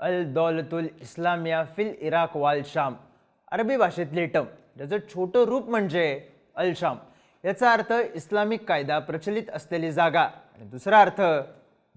अल दौलतुल इस्लामिया फिल इराक वाल शाम. अरबी भाषेतली टम ज्याचं छोटं रूप म्हणजे अल शाम. याचा अर्थ इस्लामिक कायदा प्रचलित असलेली जागा. आणि दुसरा अर्थ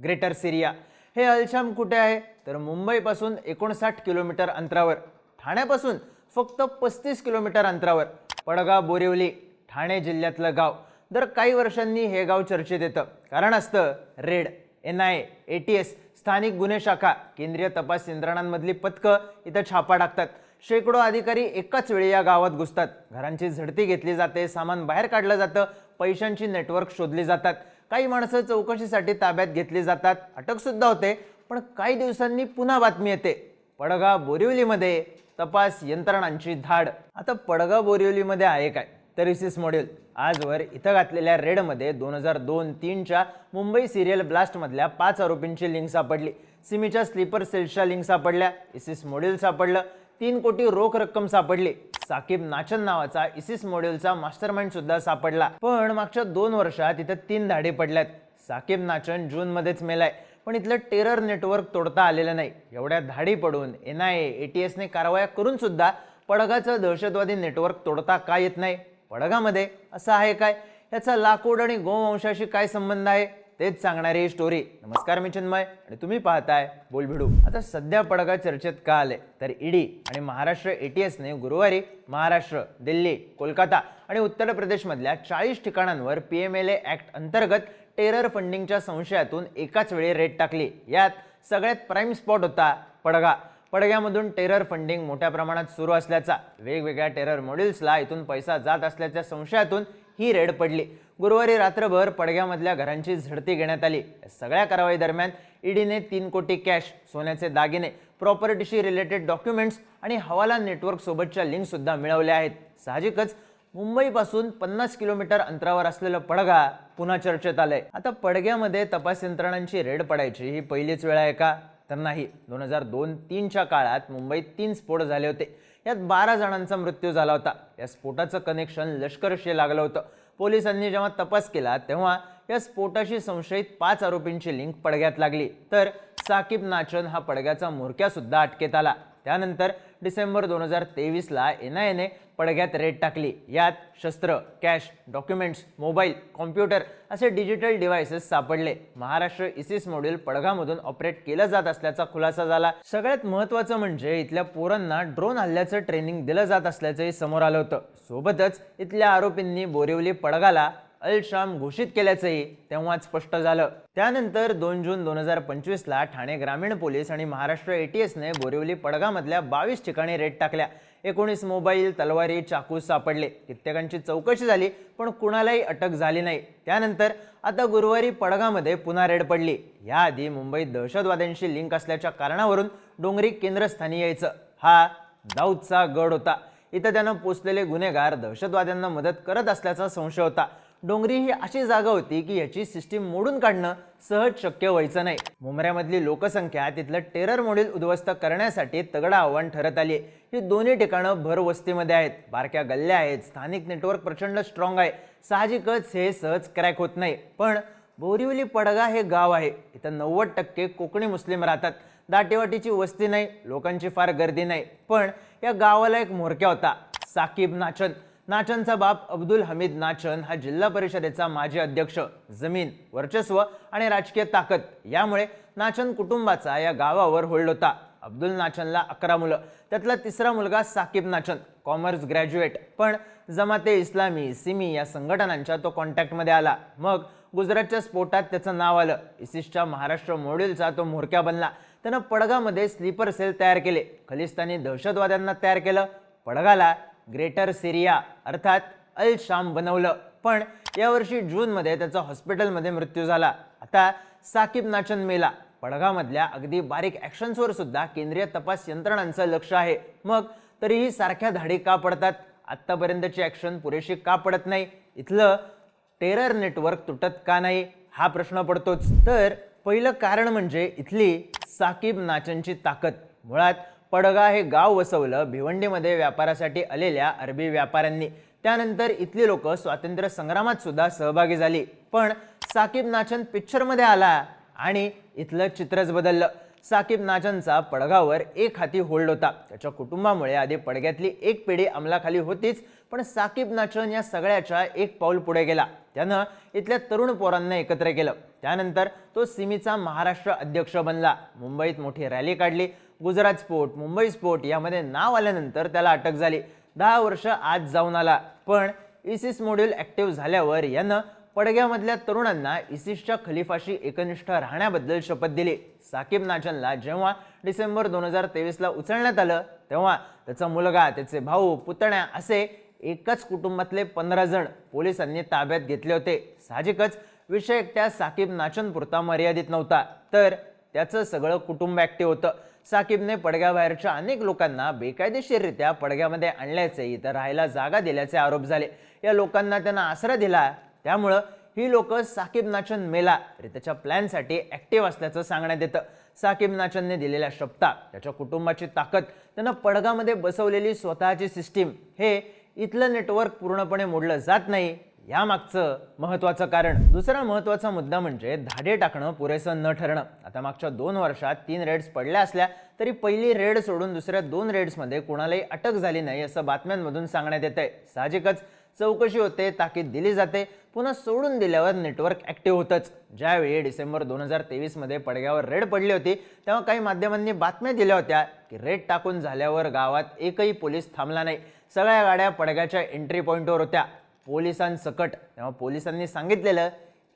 ग्रेटर सिरिया. हे अल शाम कुठे आहे? तर मुंबईपासून एकोणसाठ किलोमीटर अंतरावर. ठाण्यापासून फक्त पस्तीस किलोमीटर अंतरावर. पडगाव बोरिवली ठाणे जिल्ह्यातलं गाव. दर काही वर्षांनी हे गाव चर्चेत येतं. कारण असतं raid. N I A T S स्थानिक गुन्हे शाखा केंद्रीय तपास यंत्रणांमधली पथकं इथं छापा टाकतात. शेकडो अधिकारी एकाच वेळी या गावात घुसतात. घरांची झडती घेतली जाते सामान बाहेर काढलं जातं पैशांची नेटवर्क शोधली जातात. काही माणसं चौकशीसाठी ताब्यात घेतली जातात. अटकसुद्धा होते पण काही दिवसांनी पुन्हा बातमी येते. पडगाव बोरिवलीमध्ये तपास यंत्रणांची धाड. आता पडगाव बोरिवलीमध्ये आहे काय? तर इसिस मॉड्यूल. आजवर इथं घातलेल्या रेडमध्ये दोन हजार दोन तीनच्या मुंबई सिरियल ब्लास्टमधल्या पाच आरोपींची लिंक सापडली. सिमीच्या स्लीपर सेल्सच्या लिंक सापडल्या इसिस मॉडेल सापडलं तीन कोटी रोख रक्कम सापडली. साकीब नाचन नावाचा इसिस मॉडेलचा मास्टरमाइंड सुद्धा सापडला. पण मागच्या दोन वर्षात इथं तीन धाडे पडल्यात. साकीब नाचन जूनमध्येच मेलाय पण इथलं टेरर नेटवर्क तोडता आलेलं नाही. एवढ्या धाडी पडून एन आय ए टी एसने कारवाया करून सुद्धा पडगाचं दहशतवादी नेटवर्क तोडता का येत नाही? पडगामध्ये असं आहे काय? याचा लाकूड आणि गोवंशाशी काय संबंध आहे? तेच सांगणारी ही स्टोरी नमस्कार मी चिन्मय आणि तुम्ही पाहताय बोलभिडू. आता सध्या पडगा चर्चेत का आले? तर ईडी आणि महाराष्ट्र एटीएसने गुरुवारी महाराष्ट्र दिल्ली कोलकाता आणि उत्तर प्रदेशमधल्या चाळीस ठिकाणांवर P M L A act अंतर्गत टेरर फंडिंगच्या संशयातून एकाच वेळी रेट टाकली. यात सगळ्यात प्राईम स्पॉट होता पडगा पडग्यामधून टेरर फंडिंग मोठ्या प्रमाणात सुरू असल्याचा वेगवेगळ्या टेरर मॉडेल्सला इथून पैसा जात असल्याच्या संशयातून ही रेड पडली. गुरुवारी रात्रभर पडग्यामधल्या घरांची झडती घेण्यात आली. सगळ्या कारवाई दरम्यान ईडीने तीन कोटी कॅश सोन्याचे दागिने प्रॉपर्टीशी रिलेटेड डॉक्युमेंट्स आणि हवाला नेटवर्क सोबतच्या लिंक सुद्धा मिळवल्या आहेत. साहजिकच मुंबईपासून पन्नास किलोमीटर अंतरावर असलेलं पडगा पुन्हा चर्चेत आलंय. आता पडग्यामध्ये तपास यंत्रणांची रेड पडायची ही पहिलीच वेळ आहे का? तर नाही दोन हजार दोन तीनच्या काळात मुंबईत तीन स्फोट झाले होते. यात बारा जणांचा मृत्यू झाला होता. या स्फोटाचं कनेक्शन लष्करशी लागलं होतं. पोलिसांनी जेव्हा तपास केला तेव्हा या स्फोटाशी संशयित पाच आरोपींची लिंक पडग्यात लागली. तर साकीब नाचन हा पडग्याचा म्होरक्यासुद्धा अटकेत आला. त्यानंतर डिसेंबर दोन हजार तेवीसला एन आय एने पडग्यात रेड टाकली. यात शस्त्र कॅश डॉक्युमेंट्स मोबाईल कॉम्प्युटर असे डिजिटल डिव्हायसेस सापडले. महाराष्ट्र इसिस मॉड्यूल पडगामधून ऑपरेट केलं जात असल्याचा खुलासा झाला. सगळ्यात महत्त्वाचं म्हणजे इथल्या पोरांना ड्रोन हल्ल्याचं ट्रेनिंग दिलं जात असल्याचंही समोर आलं होतं. सोबतच इथल्या आरोपींनी बोरिवली पडगाला अल शाम घोषित केल्याचंही तेव्हाच स्पष्ट झालं. त्यानंतर दोन जून दोन हजार पंचवीसला ठाणे ग्रामीण पोलीस आणि महाराष्ट्र एटीएसने बोरिवली पडगामधल्या बावीस ठिकाणी रेड टाकल्या. एकोणीस मोबाईल तलवारी चाकू सापडले. कित्येकांची चौकशी झाली पण कुणालाही अटक झाली नाही. त्यानंतर आता गुरुवारी पडगामध्ये पुन्हा रेड पडली. याआधी मुंबईत दहशतवाद्यांशी लिंक असल्याच्या कारणावरून डोंगरी केंद्रस्थानी यायचं. हा दाऊदचा गड होता. इथं त्यानं पोचलेले गुन्हेगार दहशतवाद्यांना मदत करत असल्याचा संशय होता. डोंगरी ही अशी जागा होती की याची सिस्टीम मोडून काढणं सहज शक्य व्हायचं नाही. मुंबऱ्यामधली लोकसंख्या तिथलं टेरर मॉडेल उद्ध्वस्त करण्यासाठी तगडं आव्हान ठरत आली आहे. ही दोन्ही ठिकाणं भर वस्तीमध्ये आहेत. बारक्या गल्ल्या आहेत. स्थानिक नेटवर्क प्रचंड स्ट्रॉंग आहे. साहजिकच हे सहज क्रॅक होत नाही. पण बोरिवली पडगा हे गाव आहे. इथं नव्वद टक्के कोकणी मुस्लिम राहतात. दाटेवाटीची वस्ती नाही. लोकांची फार गर्दी नाही. पण या गावाला एक म्होरक्या होता. साकीब नाचन. नाचनचा बाप अब्दुल हमीद नाचन हा जिल्हा परिषदेचा माजी अध्यक्ष जमीन वर्चस्व आणि राजकीय ताकद यामुळे नाचन कुटुंबाचा या गावावर होल्ड होता. अब्दुल नाचनला अकरा मुलं त्यातला तिसरा मुलगा साकीब नाचन कॉमर्स ग्रॅज्युएट. पण जमाते इस्लामी सिमी या संघटनांच्या तो कॉन्टॅक्टमध्ये आला. मग गुजरातच्या स्फोटात त्याचं नाव आलं. इसिसच्या महाराष्ट्र मॉड्यूलचा तो म्होरक्या बनला. त्यानं पडगामध्ये स्लीपर सेल तयार केले. खलिस्तानी दहशतवाद्यांना तयार केलं. पडगाला ग्रेटर सिरिया अर्थात अल शाम बनवलं. पण यावर्षी जूनमध्ये त्याचा हॉस्पिटलमध्ये मृत्यू झाला. आता साकीब नाचन मेला पडगामधल्या अगदी बारीक ॲक्शन्सवर सुद्धा केंद्रीय तपास यंत्रणांचं लक्ष आहे. मग तरीही सारख्या धाडी का पडतात? आत्तापर्यंतची ॲक्शन पुरेशी का पडत नाही? इथलं टेरर नेटवर्क तुटत का नाही? हा प्रश्न पडतोच. तर पहिलं कारण म्हणजे इथली साकीब नाचनची ताकद. मुळात पडगा हे गाव वसवलं भिवंडीमध्ये व्यापारासाठी आलेल्या अरबी व्यापाऱ्यांनी. त्यानंतर इथली लोक स्वातंत्र्य संग्रामात सुद्धा सहभागी झाली. पण साकीब नाचन पिक्चरमध्ये आला आणि इथलं चित्रच बदललं. साकीब नाचनचा पडगावर एक हाती होल्ड होता. त्याच्या कुटुंबामुळे आधी पडग्यातली एक पिढी अंमलाखाली होतीच पण साकीब नाचन या सगळ्याच्या एक पाऊल पुढे गेला. त्यानं इथल्या तरुण पोरांना एकत्र केलं. त्यानंतर तो सिमीचा महाराष्ट्र अध्यक्ष बनला. मुंबईत मोठी रॅली काढली. गुजरात स्फोट मुंबई स्फोट यामध्ये नाव आल्यानंतर त्याला अटक झाली. दहा वर्ष आत जाऊन आला. पण इसिस मॉड्यूल ॲक्टिव्ह झाल्यावर यानं पडग्यामधल्या तरुणांना इसिसच्या खलिफाशी एकनिष्ठ राहण्याबद्दल शपथ दिली. साकीब नाचनला जेव्हा डिसेंबर दोन हजार तेवीसला उचलण्यात आलं तेव्हा त्याचा मुलगा त्याचे भाऊ पुतण्या असे एकाच कुटुंबातले पंधरा जण पोलिसांनी ताब्यात घेतले होते. साहजिकच विषय एकट्या साकीब नाचनपुरता मर्यादित नव्हता. तर त्याचं सगळं कुटुंब ॲक्टिव्ह होतं. साकीबने पडग्याबाहेरच्या अनेक लोकांना बेकायदेशीररित्या पडग्यामध्ये आणल्याचे इथं राहायला जागा दिल्याचे आरोप झाले. या लोकांना त्यांना आसरा दिला. त्यामुळं ही लोक साकीब नाचन मेला तरी त्याच्या प्लॅनसाठी ॲक्टिव्ह असल्याचं सांगण्यात येतं. साकीब नाचनने दिलेल्या शब्दा त्याच्या कुटुंबाची ताकद त्यानं पडगामध्ये बसवलेली स्वतःची सिस्टीम हे इथलं नेटवर्क पूर्णपणे मोडलं जात नाही. यामागचं महत्त्वाचं कारण दुसरा महत्त्वाचा मुद्दा म्हणजे धाडे टाकणं पुरेसं न ठरणं. आता मागच्या दोन वर्षात तीन रेड्स पडल्या असल्या तरी पहिली रेड सोडून दुसऱ्या दोन रेड्समध्ये कोणालाही अटक झाली नाही असं बातम्यांमधून सांगण्यात येतंय. साहजिकच चौकशी होते ताकीद दिली जाते पुन्हा सोडून दिल्यावर नेटवर्क ॲक्टिव्ह होतंच. ज्यावेळी डिसेंबर दोन हजार तेवीसमध्ये पडग्यावर रेड पडली होती तेव्हा काही माध्यमांनी बातम्या दिल्या होत्या की रेड टाकून झाल्यावर गावात एकही पोलीस थांबला नाही. सगळ्या गाड्या पडग्याच्या एंट्री पॉईंटवर होत्या. पोलिसांसकट. तेव्हा पोलिसांनी सांगितलेलं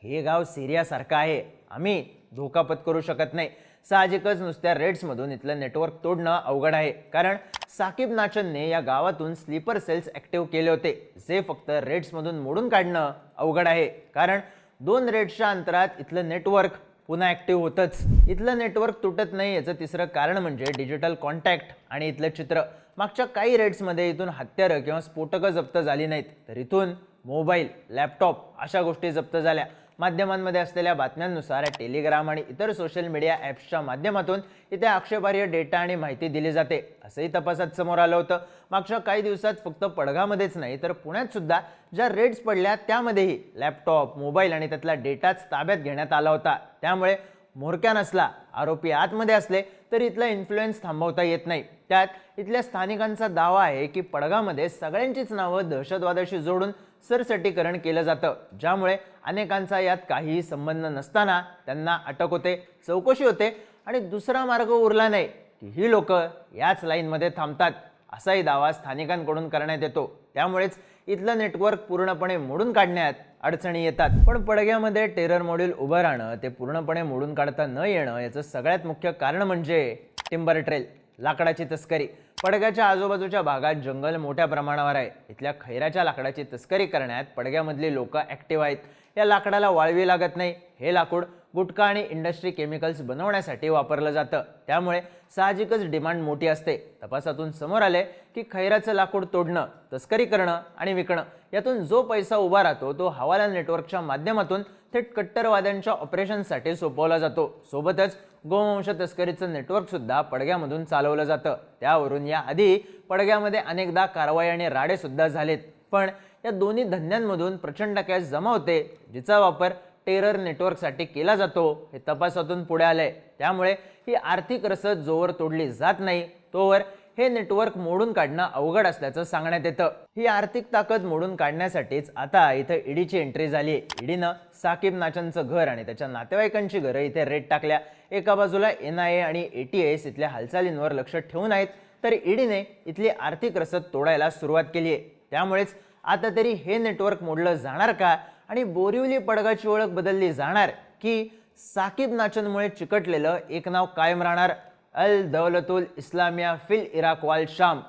हे गाव सिरियासारखं आहे. आम्ही धोका पत्करू शकत नाही. साहजिकच नुसत्या रेड्समधून इथलं नेटवर्क तोडणं अवघड आहे. कारण साकीब नाचनने या गावातून स्लीपर सेल्स ॲक्टिव्ह केले होते. जे फक्त रेड्समधून मोडून काढणं अवघड आहे. कारण दोन रेड्सच्या अंतरात इथलं नेटवर्क पुन्हा ॲक्टिव्ह होतंच. इथलं नेटवर्क तुटत नाही याचं तिसरं कारण म्हणजे डिजिटल कॉन्टॅक्ट आणि इथलं चित्र. मागच्या काही रेट्समध्ये इथून हत्यारं किंवा स्फोटकं जप्त झाली नाहीत. तर इथून मोबाईल लॅपटॉप अशा गोष्टी जप्त झाल्या. माध्यमांमध्ये असलेल्या बातम्यांनुसार टेलिग्राम आणि इतर सोशल मीडिया ॲप्सच्या माध्यमातून इथे आक्षेपार्ह डेटा आणि माहिती दिली जाते. असंही तपासात समोर आलं होतं. मागच्या काही दिवसात फक्त पडगामध्येच नाही तर पुण्यात सुद्धा ज्या रेड्स पडल्या त्यामध्येही लॅपटॉप मोबाईल आणि त्यातला डेटाच ताब्यात घेण्यात आला होता. त्यामुळे म्होरक्या नसला आरोपी आतमध्ये असले तर इथला इन्फ्लुएन्स थांबवता येत नाही. त्यात इथल्या स्थानिकांचा दावा आहे की पडगामध्ये सगळ्यांचीच नावं दहशतवादाशी जोडून सरसटीकरण केलं जातं. ज्यामुळे अनेकांचा यात काहीही संबंध नसताना त्यांना अटक होते चौकशी होते आणि दुसरा मार्ग उरला नाही की ही लोक याच लाईनमध्ये थांबतात असाही दावा स्थानिकांकडून करण्यात येतो. त्यामुळेच इथलं नेटवर्क पूर्णपणे मोडून काढण्यात अडचणी येतात. पण पडग्यामध्ये टेरर मॉड्यूल उभं राहणं ते पूर्णपणे मोडून काढता न येणं याचं सगळ्यात मुख्य कारण म्हणजे टिंबर ट्रेल लाकडाची तस्करी. पडग्याच्या आजूबाजूच्या भागात जंगल मोठ्या प्रमाणावर आहे. इथल्या खैराच्या लाकडाची तस्करी करण्यात पडग्यामधली लोक ॲक्टिव्ह आहेत. या लाकडाला वाळवी लागत नाही. हे लाकूड गुटखा आणि इंडस्ट्री केमिकल्स बनवण्यासाठी वापरलं जातं. त्यामुळे साहजिकच डिमांड मोठी असते. तपासातून समोर आले की खैराचं लाकूड तोडणं तस्करी करणं आणि विकणं यातून जो पैसा उभा राहतो तो हवाला नेटवर्कच्या माध्यमातून थेट कट्टरवाद्यांच्या ऑपरेशनसाठी सोपवला जातो. सोबतच गोवंश तस्करीचं नेटवर्कसुद्धा पडग्यामधून चालवलं जातं. त्यावरून या आधी पडग्यामध्ये अनेकदा कारवाई आणि राडेसुद्धा झालेत. पण या दोन्ही धंद्यांमधून प्रचंड कॅश जमा होते जिचा वापर टेरर नेटवर्कसाठी केला जातो हे तपासातून पुढे आलंय. त्यामुळे ही आर्थिक रसद जोवर तोडली जात नाही तोवर हे नेटवर्क मोडून काढणं अवघड असल्याचं सांगण्यात येतं. ही आर्थिक ताकद मोडून काढण्यासाठीच आता इथं ईडीची एंट्री झाली आहे. ईडीनं साकीब नाचनचं घर आणि त्याच्या नातेवाईकांची घरं इथे रेट टाकल्या. एका बाजूला एन आय ए आणि ए टी एस इथल्या हालचालींवर लक्ष ठेवून आहेत. तर ईडीने इथली आर्थिक रसद तोडायला सुरुवात केली आहे. त्यामुळेच आता तरी हे नेटवर्क मोडलं जाणार का? आणि बोरिवली पडगाची ओळख बदलली जाणार की साकीब नाचनमुळे चिकटलेलं एक नाव कायम राहणार अल दौलतुल इस्लामिया फिल इराक वाल शाम.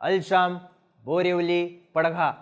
अल शाम बोरिवली पडघा.